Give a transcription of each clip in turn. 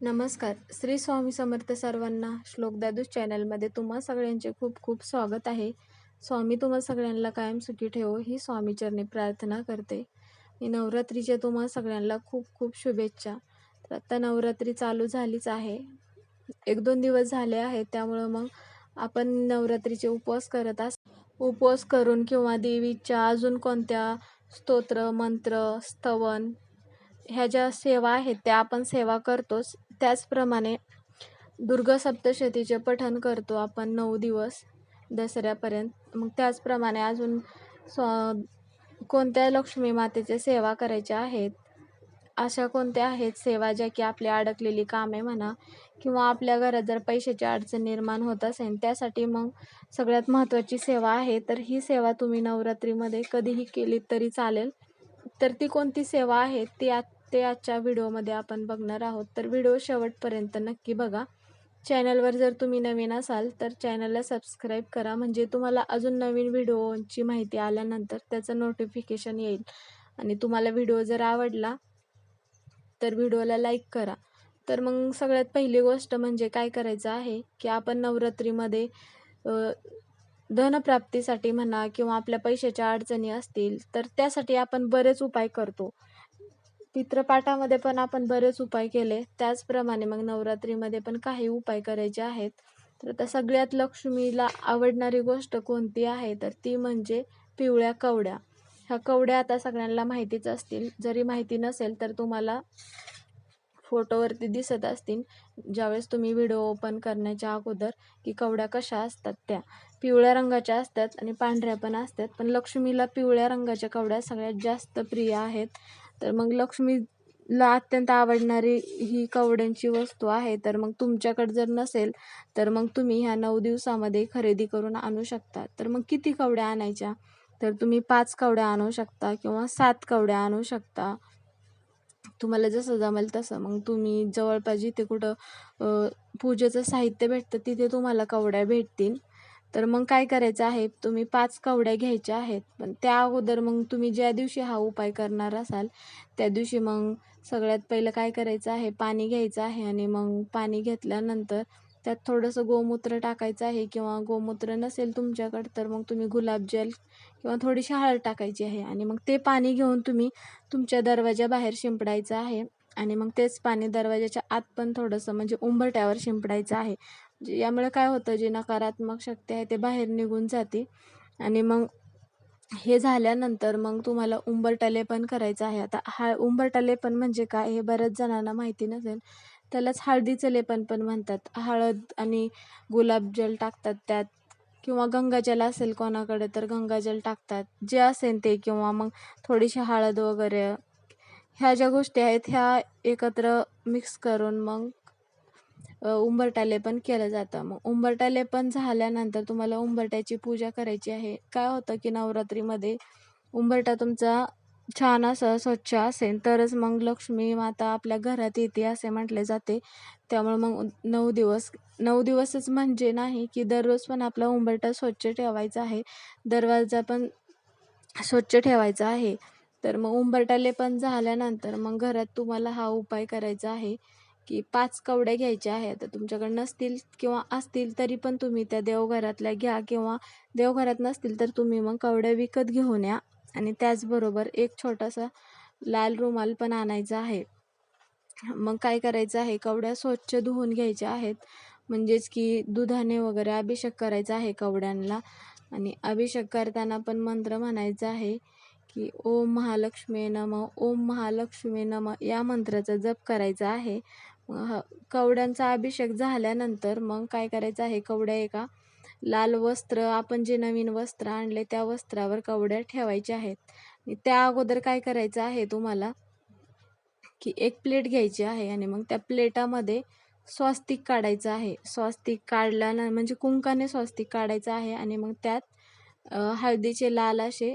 नमस्कार. श्री स्वामी समर्थ सर्वांना श्लोक दादूस चॅनलमध्ये तुम्हा सगळ्यांचे खूप खूप स्वागत आहे. स्वामी तुम्हा सगळ्यांना कायम सुखी ठेवो ही स्वामीचरणी प्रार्थना करते. मी नवरात्रीच्या तुम्हा सगळ्यांना खूप खूप शुभेच्छा. तर आता नवरात्री चालू झालीच आहे. एक दोन दिवस झाले आहेत त्यामुळं मग आपण नवरात्रीचे उपवास करत अस उपवास करून किंवा देवीच्या अजून कोणत्या स्तोत्र मंत्र स्तवन ह्या ज्या सेवा आहेत त्या आपण सेवा करतोच. त्याचप्रमाणे दुर्गा सप्तशतीचे पठण करतो आपण नऊ दिवस दसऱ्यापर्यंत. मग त्याचप्रमाणे अजून स्व कोणत्या लक्ष्मी मातेच्या सेवा करायच्या आहेत? अशा कोणत्या आहेत सेवा ज्या की आपली अडकलेली कामे म्हणा किंवा आपल्या घरात जर पैशाची अडचण निर्माण होत असेल त्यासाठी मग सगळ्यात महत्त्वाची सेवा आहे. तर ही सेवा तुम्ही नवरात्रीमध्ये कधीही केली तरी चालेल. तर ती कोणती सेवा आहे? ती आत ते आजच्या व्हिडिओमध्ये आपण बघणार आहोत. तर व्हिडिओ शेवटपर्यंत नक्की बघा. चॅनलवर जर तुम्ही नवीन असाल तर चॅनलला सबस्क्राईब करा. म्हणजे तुम्हाला अजून नवीन व्हिडिओची माहिती आल्यानंतर त्याचं नोटिफिकेशन येईल. आणि तुम्हाला व्हिडिओ जर आवडला तर व्हिडिओला लाईक करा. तर मग सगळ्यात पहिली गोष्ट म्हणजे काय करायचं आहे की आपण नवरात्रीमध्ये धनप्राप्तीसाठी म्हणा किंवा आपल्या पैशाच्या अडचणी असतील तर त्यासाठी आपण बरेच उपाय करतो. पित्रपाठामध्ये पण आपण बरेच उपाय केले. त्याचप्रमाणे मग नवरात्रीमध्ये पण काही उपाय करायचे आहेत. तर आता सगळ्यात लक्ष्मीला आवडणारी गोष्ट कोणती आहे? तर ती म्हणजे पिवळ्या कवड्या. ह्या कवड्या आता सगळ्यांना माहितीच असतील. जरी माहिती नसेल तर तुम्हाला फोटोवरती दिसत असतील. ज्यावेळेस तुम्ही व्हिडिओ ओपन करण्याच्या अगोदर की कवड्या कशा असतात त्या. पिवळ्या रंगाच्या असतात आणि पांढऱ्या पण असतात. पण लक्ष्मीला पिवळ्या रंगाच्या कवड्या सगळ्यात जास्त प्रिय आहेत. तर मग लक्ष्मीला अत्यंत आवडणारी ही कवड्यांची वस्तू आहे. तर मग तुमच्याकडे जर नसेल तर मग तुम्ही ह्या नऊ दिवसामध्ये खरेदी करून आणू शकता. तर मग किती कवड्या आणायच्या? तर तुम्ही पाच कवड्या आणू शकता किंवा सात कवड्या आणू शकता. तुम्हाला जसं जमेल तसं. मग तुम्ही जवळपास जिथे कुठं पूजेचं साहित्य भेटतं तिथे तुम्हाला कवड्या भेटतील. तर मग काय करायचं आहे? तुम्ही पाच कवड्या घ्यायच्या आहेत. पण त्या अगोदर मग तुम्ही ज्या दिवशी हा उपाय करणार असाल त्या दिवशी मग सगळ्यात पहिलं काय करायचं आहे? पाणी घ्यायचं आहे आणि मग पाणी घेतल्यानंतर त्यात थोडंसं गोमूत्र टाकायचं आहे किंवा गोमूत्र नसेल तुमच्याकडं तर मग तुम्ही गुलाबजल किंवा थोडीशी हळद टाकायची आहे आणि मग ते पाणी घेऊन तुम्ही तुमच्या दरवाजाबाहेर शिंपडायचं आहे आणि मग तेच पाणी दरवाजाच्या आत पण थोडंसं म्हणजे उंबरट्यावर शिंपडायचं आहे. जे यामुळे काय होतं जे नकारात्मक शक्ती आहे ते बाहेर निघून जाते. आणि मग हे झाल्यानंतर मग तुम्हाला उंबरटलेपण करायचं आहे. आता हा उंबरटलेपण म्हणजे काय हे बऱ्याच जणांना माहिती नसेल. त्यालाच हळदीचं लेपन पण म्हणतात. हळद आणि गुलाबजल टाकतात त्यात. किंवा गंगाजल असेल कोणाकडे तर गंगाजल टाकतात. जे असेल ते किंवा मग थोडीशी हळद वगैरे. ह्या ज्या गोष्टी आहेत ह्या एकत्र मिक्स करून मग उंबरट्याले पण केलं जातं. मग उंबरट्याले पण झाल्यानंतर तुम्हाला उंबरट्याची पूजा करायची आहे. काय होतं की नवरात्रीमध्ये उंबरटा तुमचा छान असं स्वच्छ असेल तरच मग लक्ष्मी माता आपल्या घरात येते असे म्हटले जाते. त्यामुळे मग नऊ दिवस नऊ दिवसच म्हणजे नाही की दररोज पण आपला उंबरटा स्वच्छ ठेवायचा आहे. दरवाजा पण स्वच्छ ठेवायचा आहे. तर मग उंबरट्याले पण झाल्यानंतर मग घरात तुम्हाला हा उपाय करायचा आहे. की पाच कवड्या घ्यायच्या आहेत. तर तुमच्याकडे नसतील किंवा असतील तरी पण तुम्ही त्या देवघरातल्या घ्या किंवा देवघरात नसतील तर तुम्ही मग कवड्या विकत घेऊन या. आणि त्याचबरोबर एक छोटासा लाल रुमाल पण आणायचा आहे. मग काय करायचं आहे? कवड्या स्वच्छ धुवून घ्यायच्या आहेत. म्हणजेच की दुधाने वगैरे अभिषेक करायचा आहे कवड्यांना. आणि अभिषेक करताना पण मंत्र म्हणायचा आहे की ओम महालक्ष्मी नम ओम महालक्ष्मी नम या मंत्राचा जप करायचा आहे. कवड्यांचा अभिषेक झाल्यानंतर मग काय करायचं आहे? कवड्या एका लाल वस्त्र आपण जे नवीन वस्त्र आणले त्या वस्त्रावर कवड्या ठेवायच्या आहेत. त्या अगोदर काय करायचं आहे तुम्हाला? की एक प्लेट घ्यायची आहे आणि मग त्या प्लेटामध्ये स्वास्तिक काढायचं आहे. स्वास्तिक काढल्यानं म्हणजे कुंकाने स्वास्तिक काढायचं आहे आणि मग त्यात हळदीचे लाल असे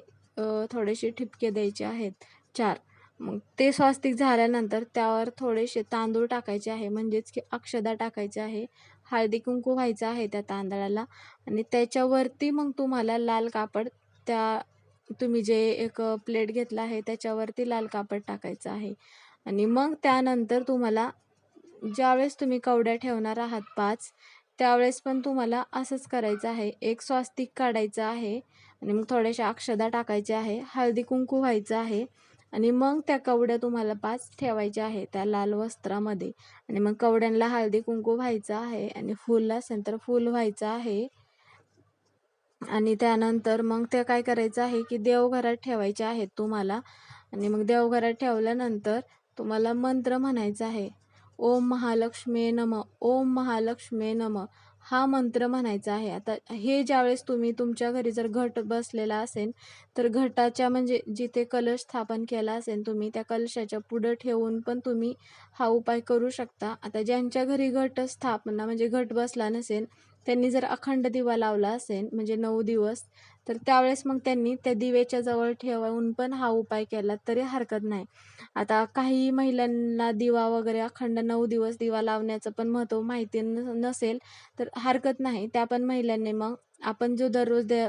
थोडेसे ठिपके द्यायचे आहेत. चार. मग ते स्वास्तिक झाल्यानंतर त्यावर थोडेसे तांदूळ टाकायचे आहे. म्हणजेच की अक्षदा टाकायचे आहे. हळदी कुंकू व्हायचं आहे त्या तांदळाला. आणि त्याच्यावरती मग तुम्हाला लाल कापड त्या तुम्ही जे एक प्लेट घेतला आहे त्याच्यावरती लाल कापड टाकायचं आहे. आणि मग त्यानंतर तुम्हाला ज्यावेळेस तुम्ही कवड्या ठेवणार आहात पाच त्यावेळेस पण तुम्हाला असंच करायचं आहे. एक स्वास्तिक काढायचं आहे. आणि मग थोड्याशा अक्षदा टाकायच्या आहे. हळदी कुंकू व्हायचं आहे. आणि मग त्या कवड्या तुम्हाला पाच ठेवायच्या आहे त्या लाल वस्त्रामध्ये. आणि मग कवड्यांना हळदी कुंकू व्हायचं आहे आणि फुल असेल तर फुल व्हायचं आहे. आणि त्यानंतर मग ते काय करायचं आहे की देवघरात ठेवायचे आहेत तुम्हाला. आणि मग देवघरात ठेवल्यानंतर तुम्हाला मंत्र म्हणायचा आहे. ओम महालक्ष्मी नम ओम महालक्ष्मी नम. हा मंत्र म्हणायचा आहे. आता हे ज्यावेळेस तुम्ही तुमच्या घरी जर घट बसलेला असेल तर घटाच्या म्हणजे जिथे कलश स्थापन केला असेल तुम्ही त्या कलशाच्या पुढं ठेवून पण तुम्ही हा उपाय करू शकता. आता ज्यांच्या घरी घट स्थापना म्हणजे घट बसला नसेल त्यांनी जर अखंड दिवा लावला असेल म्हणजे नऊ दिवस तर त्यावेळेस मग त्यांनी त्या दिवेच्या जवळ ठेवून पण हा उपाय केला तरी हरकत नाही. आता काही महिलांना दिवा वगैरे अखंड नऊ दिवस दिवा लावण्याचं पण महत्त्व माहिती नसेल तर हरकत नाही. त्या पण महिलांनी मग आपण जो दररोज दे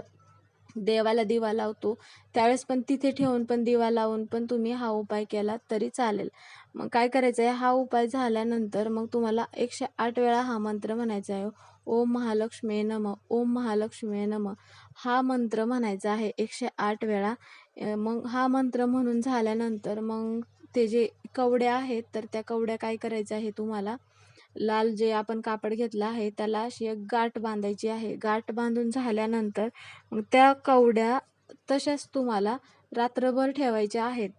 देवाला दिवा लावतो त्यावेळेस पण तिथे ठेवून पण दिवा लावून पण तुम्ही हा उपाय केला तरी चालेल. मग काय करायचं आहे हा उपाय झाल्यानंतर मग तुम्हाला एकशे आठ वेळा हा मंत्र म्हणायचा आहे. ओम महालक्ष्मी नम ओम महालक्ष्मी नम. हा मंत्र म्हणायचा आहे एकशे आठ वेळा. मग हा मंत्र म्हणून झाल्यानंतर मग ते जे कवड्या आहेत तर त्या कवड्या काय करायच्या आहे तुम्हाला? लाल जे आपण कापड घेतलं आहे त्याला अशी एक गाठ बांधायची आहे. गाठ बांधून झाल्यानंतर मग त्या कवड्या तशाच तुम्हाला रात्रभर ठेवायच्या आहेत.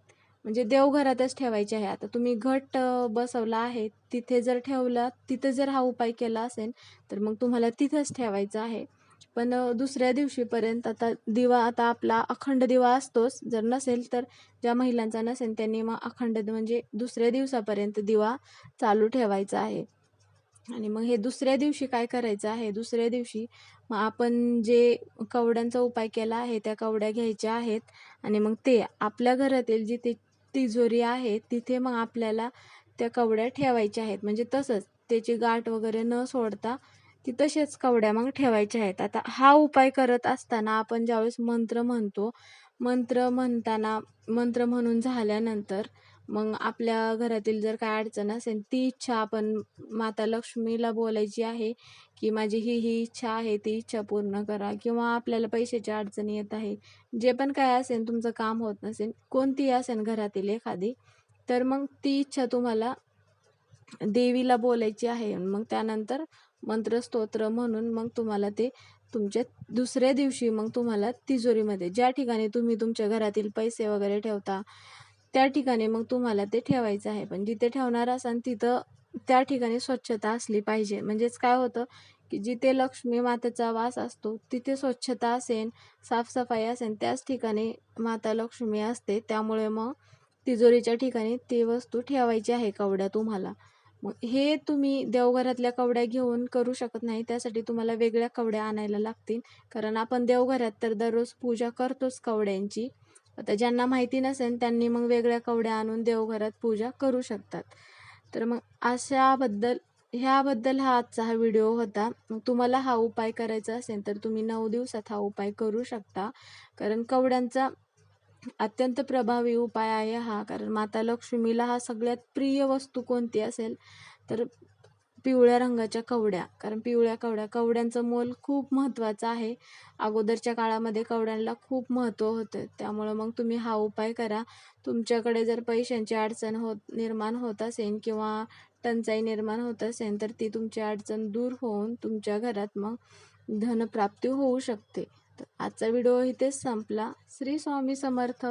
म्हणजे देवघरातच ठेवायचे आहे. आता तुम्ही घट बसवला आहे. तिथे जर ठेवला तिथे जर हा उपाय केला असेल तर मग तुम्हाला तिथंच ठेवायचं आहे. पण दुसऱ्या दिवशीपर्यंत आता दिवा आता आपला अखंड दिवा असतोच. जर नसेल तर ज्या महिलांचा नसेल त्यांनी मग अखंड म्हणजे दुसऱ्या दिवसापर्यंत दिवा चालू ठेवायचा आहे. आणि मग हे दुसऱ्या दिवशी काय करायचं आहे? दुसऱ्या दिवशी मग आपण जे कवड्यांचा उपाय केला आहे त्या कवड्या घ्यायच्या आहेत आणि मग ते आपल्या घरातील जिथे तिजोरी आहे तिथे मग आपल्याला त्या कवड्या ठेवायच्या आहेत. म्हणजे तसंच त्याची गाठ वगैरे न सोडता ती तसेच कवड्या मग ठेवायच्या आहेत. आता हा उपाय करत असताना आपण ज्यावेळेस मंत्र म्हणतो मंत्र म्हणताना मंत्र म्हणून झाल्यानंतर मग आपल्या घरातील जर काय अडचण असेल ती इच्छा आपण माता लक्ष्मीला बोलायची आहे की माझी ही ही इच्छा आहे ती इच्छा पूर्ण करा किंवा आपल्याला पैशाची अडचणी येत आहे. जे पण काय असेल तुमचं काम होत नसेल कोणतीही असेल घरातील एखादी तर मग ती इच्छा तुम्हाला देवीला बोलायची आहे. मग त्यानंतर मंत्रस्तोत्र म्हणून मग तुम्हाला ते तुमच्या दुसऱ्या दिवशी मग तुम्हाला तिजोरीमध्ये ज्या ठिकाणी तुम्ही तुमच्या घरातील पैसे वगैरे ठेवता त्या ठिकाणी मग तुम्हाला ते ठेवायचं आहे. पण जिथे ठेवणार असाल तिथं त्या ठिकाणी स्वच्छता असली पाहिजे. म्हणजेच काय होतं की जिथे लक्ष्मी मातेचा वास असतो तिथे स्वच्छता असेल साफसफाई असेल त्याच ठिकाणी माता लक्ष्मी असते. त्यामुळे मग तिजोरीच्या ठिकाणी ती वस्तू ठेवायची आहे कवड्या तुम्हाला. मग हे तुम्ही देवघरातल्या कवड्या घेऊन करू शकत नाही. त्यासाठी तुम्हाला वेगळ्या कवड्या आणायला लागतील. कारण आपण देवघरात तर दररोज पूजा करतोच कवड्यांची. आता ज्यांना माहिती नसेल त्यांनी मग वेगळ्या कवड्या आणून देवघरात पूजा करू शकतात. तर मग अशाबद्दल ह्याबद्दल हा आजचा हा व्हिडिओ होता. मग तुम्हाला हा उपाय करायचा असेल तर तुम्ही नऊ दिवसात हा उपाय करू शकता. कारण कवड्यांचा अत्यंत प्रभावी उपाय आहे हा. कारण माता लक्ष्मीला हा सगळ्यात प्रिय वस्तू कोणती असेल तर पिवळ्या रंगाच्या कवड्या. कारण पिवळ्या कवड्या कवड्यांचं मोल खूप महत्त्वाचं आहे. अगोदरच्या काळामध्ये कवड्यांना खूप महत्त्व होतं. त्यामुळं मग तुम्ही हा उपाय करा. तुमच्याकडे जर पैशांची अडचण होत निर्माण होत असेल किंवा टंचाई निर्माण होत असेल तर ती तुमची अडचण दूर होऊन तुमच्या घरात मग धनप्राप्ती होऊ शकते. तर आजचा व्हिडिओ इथेच संपला. श्री स्वामी समर्थ.